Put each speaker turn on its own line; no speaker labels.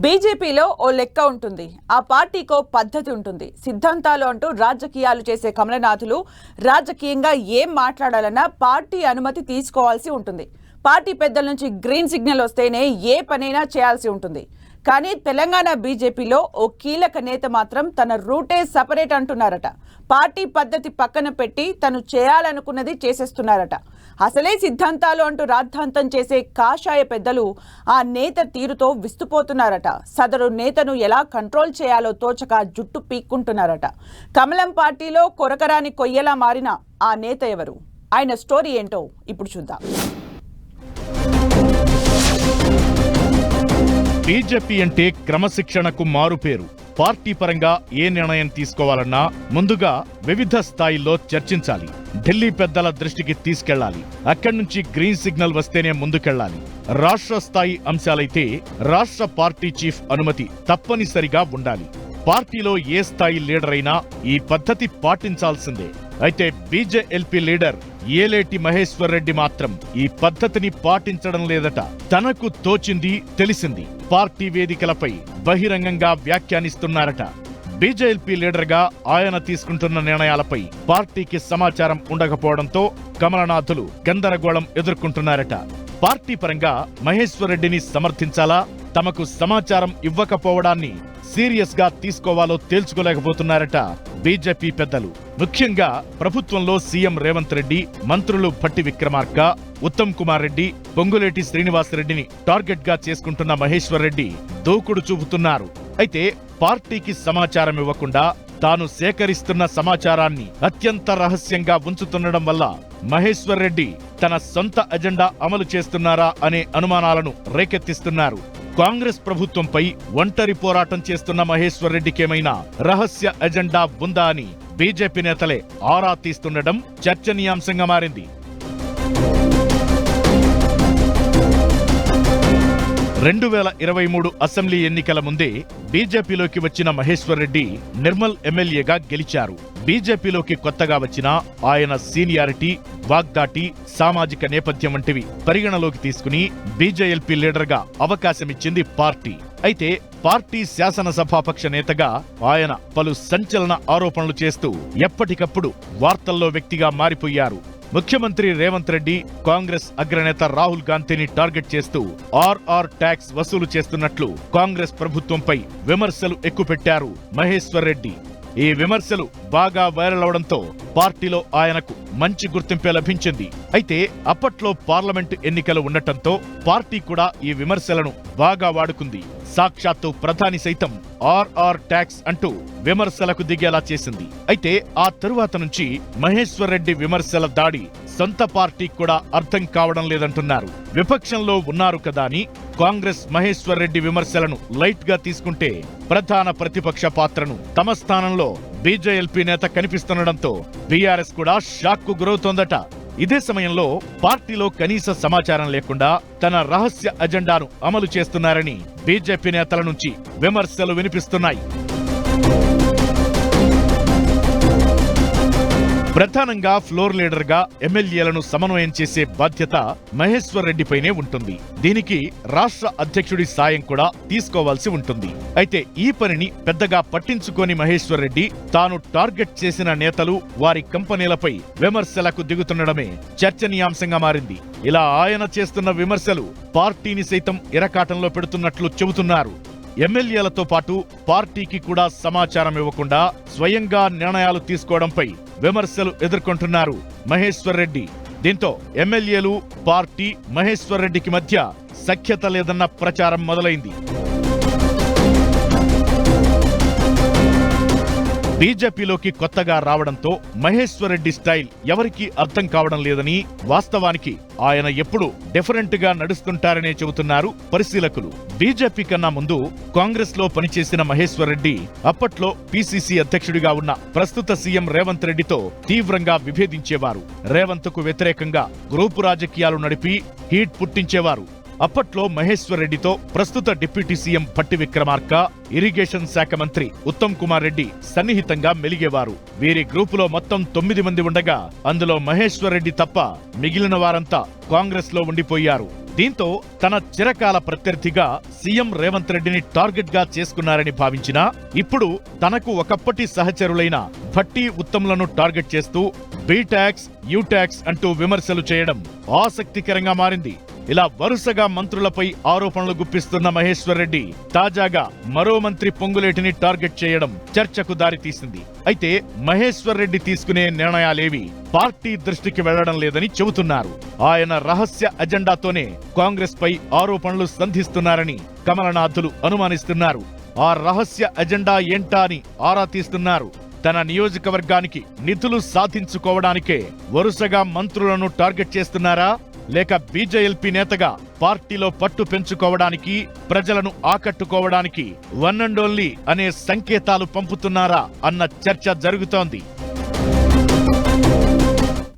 బీజేపీలో ఓ లెక్క ఉంటుంది. ఆ పార్టీకో పద్ధతి ఉంటుంది. సిద్ధాంతాలు అంటూ రాజకీయాలు చేసే కమలనాథులు రాజకీయంగా ఏం మాట్లాడాలన్నా పార్టీ అనుమతి తీసుకోవాల్సి ఉంటుంది. పార్టీ పెద్దల నుంచి గ్రీన్ సిగ్నల్ వస్తేనే ఏ పనైనా చేయాల్సి ఉంటుంది. కానీ తెలంగాణ బీజేపీలో ఓ కీలక నేత మాత్రం తన రూటే సపరేట్ అంటున్నారట. పార్టీ పద్ధతి పక్కన పెట్టి తను చేయాలనుకున్నది చేసేస్తున్నారట. అసలే సిద్ధాంతాలు అంటూ రాద్ధాంతం చేసే కాషాయ పెద్దలు ఆ నేత తీరుతో విస్తుపోతున్నారట. సదరు నేతను ఎలా కంట్రోల్ చేయాలో తోచక జుట్టు పీక్కుంటున్నారట. కమలం పార్టీలో కొరకరాని కొయ్యలా మారిన ఆ నేత ఎవరు? ఆయన స్టోరీ ఏంటో ఇప్పుడు చూద్దాం.
బీజేపీ అంటే క్రమశిక్షణకు మారుపేరు. పార్టీ పరంగా ఏ నిర్ణయం తీసుకోవాలన్నా ముందుగా వివిధ స్థాయిల్లో చర్చించాలి. ఢిల్లీ పెద్దల దృష్టికి తీసుకెళ్ళాలి అక్కడి నుంచి గ్రీన్ సిగ్నల్ వస్తేనే ముందుకెళ్ళాలి రాష్ట్ర స్థాయి అంశాలైతే రాష్ట్ర పార్టీ చీఫ్ అనుమతి తప్పనిసరిగా ఉండాలి. పార్టీలో ఏ స్థాయి లీడర్ అయినా ఈ పద్ధతి పాటించాల్సిందే. అయితే బీజేఎల్పీ లీడర్ ఏలేటి మహేశ్వర్ రెడ్డి మాత్రం ఈ పద్ధతిని పాటించడం లేదట. తనకు తోచింది తెలిసింది. పార్టీ వేదికలపై బహిరంగంగా వ్యాఖ్యానిస్తున్నారట. బీజేఎల్పీ లీడర్గా ఆయన తీసుకుంటున్న నిర్ణయాలపై పార్టీకి సమాచారం ఉండకపోవడంతో కమలనాథులు గందరగోళం ఎదుర్కొంటున్నారట. పార్టీ పరంగా మహేశ్వర్ రెడ్డిని సమర్థించాలా? తమకు సమాచారం ఇవ్వకపోవడాన్ని సీరియస్గా తీసుకోవాలో తేల్చుకోలేకపోతున్నారట బీజేపీ పెద్దలు. ముఖ్యంగా ప్రభుత్వంలో సీఎం రేవంత్ రెడ్డి మంత్రులు భట్టి విక్రమార్క ఉత్తమ్ కుమార్ రెడ్డి పొంగులేటి శ్రీనివాసరెడ్డిని టార్గెట్గా చేసుకుంటున్న మహేశ్వర్ రెడ్డి దూకుడు చూపుతున్నారు. అయితే పార్టీకి సమాచారం ఇవ్వకుండా తాను సేకరిస్తున్న సమాచారాన్ని అత్యంత రహస్యంగా ఉంచుతుండడం వల్ల మహేశ్వర్ రెడ్డి తన సొంత అజెండా అమలు చేస్తున్నారా అనే అనుమానాలను రేకెత్తిస్తున్నారు. కాంగ్రెస్ ప్రభుత్వంపై ఒంటరి పోరాటం చేస్తున్న మహేశ్వర్ రెడ్డికేమైనా రహస్య అజెండా ఉందా అని బీజేపీ నేతలే ఆరా తీస్తుండడం చర్చనీయాంశంగా మారింది. రెండు వేల ఇరవై మూడు అసెంబ్లీ ఎన్నికల ముందే బీజేపీలోకి వచ్చిన మహేశ్వర్ రెడ్డి నిర్మల్ ఎమ్మెల్యేగా గెలిచారు. బీజేపీలోకి కొత్తగా వచ్చిన ఆయన సీనియారిటీ వాగ్దాటి సామాజిక నేపథ్యం వంటివి పరిగణలోకి తీసుకుని బీజేఎల్పీ లీడర్గా అవకాశమిచ్చింది పార్టీ. అయితే పార్టీ శాసనసభాపక్ష నేతగా ఆయన పలు సంచలన ఆరోపణలు చేస్తూ ఎప్పటికప్పుడు వార్తల్లో వ్యక్తిగా మారిపోయారు. ముఖ్యమంత్రి రేవంత్ రెడ్డి కాంగ్రెస్ అగ్రనేత రాహుల్ గాంధీని టార్గెట్ చేస్తూ ఆర్ఆర్ ట్యాక్స్ వసూలు చేస్తున్నట్లు కాంగ్రెస్ ప్రభుత్వంపై విమర్శలు ఎక్కుపెట్టారు మహేశ్వర్ రెడ్డి. ఈ విమర్శలు బాగా వైరల్ అవడంతో పార్టీలో ఆయనకు మంచి గుర్తింపే లభించింది. అయితే అప్పట్లో పార్లమెంటు ఎన్నికలు ఉండటంతో పార్టీ కూడా ఈ విమర్శలను బాగా వాడుకుంది. సాక్షాత్తు ప్రధాని సైతం ఆర్ఆర్ ట్యాక్స్ అంటూ విమర్శలకు దిగేలా చేసింది. అయితే ఆ తరువాత నుంచి మహేశ్వర్ రెడ్డి విమర్శల దాడి సొంత పార్టీ కూడా అర్థం కావడం లేదంటున్నారు. విపక్షంలో ఉన్నారు కదా అని కాంగ్రెస్ మహేశ్వర్ రెడ్డి విమర్శలను లైట్గా తీసుకుంటే ప్రధాన ప్రతిపక్ష పాత్రను తమ స్థానంలో బీజేఎల్పీ నేత కనిపిస్తుండటంతో బీఆర్ఎస్ కూడా షాక్కు గురవుతోందట. ఇదే సమయంలో పార్టీలో కనీస సమాచారం లేకుండా తన రహస్య అజెండాను అమలు చేస్తున్నారని బీజేపీ నేతల నుంచి విమర్శలు వినిపిస్తున్నాయి. ప్రధానంగా ఫ్లోర్ లీడర్గా ఎమ్మెల్యేలను సమన్వయం చేసే బాధ్యత మహేశ్వర్ రెడ్డిపైనే ఉంటుంది. దీనికి రాష్ట్ర అధ్యక్షుడి సాయం కూడా తీసుకోవాల్సి ఉంటుంది. అయితే ఈ పనిని పెద్దగా పట్టించుకోని మహేశ్వర్ రెడ్డి తాను టార్గెట్ చేసిన నేతలు వారి కంపెనీలపై విమర్శలకు దిగుతుండడమే చర్చనీయాంశంగా మారింది. ఇలా ఆయన చేస్తున్న విమర్శలు పార్టీని సైతం ఇరకాటంలో పెడుతున్నట్లు చెబుతున్నారు. ఎమ్మెల్యేలతో పాటు పార్టీకి కూడా సమాచారం ఇవ్వకుండా స్వయంగా నిర్ణయాలు తీసుకోవడంపై విమర్శలు ఎదుర్కొంటున్నారు మహేశ్వర్ రెడ్డి. దీంతో ఎమ్మెల్యేలు పార్టీ మహేశ్వర్ రెడ్డికి మధ్య సఖ్యత లేదన్న ప్రచారం మొదలైంది. బీజేపీలోకి కొత్తగా రావడంతో మహేశ్వరరెడ్డి స్టైల్ ఎవరికీ అర్థం కావడం లేదని వాస్తవానికి ఆయన ఎప్పుడు డిఫరెంట్గా నడుస్తుంటారనే చెబుతున్నారు పరిశీలకులు. బీజేపీ కన్నా ముందు కాంగ్రెస్లో పనిచేసిన మహేశ్వరరెడ్డి అప్పట్లో పీసీసీ అధ్యక్షుడిగా ఉన్న ప్రస్తుత సీఎం రేవంత్ రెడ్డితో తీవ్రంగా విభేదించేవారు. రేవంత్కు వ్యతిరేకంగా గ్రూపు రాజకీయాలు నడిపి హీట్ పుట్టించేవారు. అప్పట్లో మహేశ్వర్ రెడ్డితో ప్రస్తుత deputy CM Bhatti Vikramarka irrigation శాఖ మంత్రి ఉత్తమ్ కుమార్ రెడ్డి సన్నిహితంగా మెలిగేవారు. వీరి గ్రూపులో మొత్తం తొమ్మిది మంది ఉండగా అందులో మహేశ్వర్ రెడ్డి తప్ప మిగిలిన వారంతా కాంగ్రెస్లో ఉండిపోయారు. దీంతో తన చిరకాల ప్రత్యర్థిగా సీఎం రేవంత్ రెడ్డిని టార్గెట్గా చేసుకున్నారని భావించినా ఇప్పుడు తనకు ఒకప్పటి సహచరులైన భట్టి ఉత్తమ్లను టార్గెట్ చేస్తూ బీటాక్స్ యూటాక్స్ అంటూ విమర్శలు చేయడం ఆసక్తికరంగా మారింది. ఇలా వరుసగా మంత్రులపై ఆరోపణలు గుప్పిస్తున్న మహేశ్వర్ రెడ్డి తాజాగా మరో మంత్రి పొంగులేటిని టార్గెట్ చేయడం చర్చకు దారితీసింది. అయితే మహేశ్వర్ రెడ్డి తీసుకునే నిర్ణయాలేవి పార్టీ దృష్టికి వెళ్ళడం లేదని చెబుతున్నారు. ఆయన రహస్య అజెండాతోనే కాంగ్రెస్ పై ఆరోపణలు సంధిస్తున్నారని కమలనాథులు అనుమానిస్తున్నారు. ఆ రహస్య అజెండా ఏంటా అని ఆరా తీస్తున్నారు. తన నియోజకవర్గానికి నిధులు సాధించుకోవడానికే వరుసగా మంత్రులను టార్గెట్ చేస్తున్నారా? లేక బీజేఎల్పీ నేతగా పార్టీలో పట్టు పెంచుకోవడానికి ప్రజలను ఆకట్టుకోవడానికి వన్ అండ్ ఓన్లీ అనే సంకేతాలు పంపుతున్నారా అన్న చర్చ జరుగుతోంది.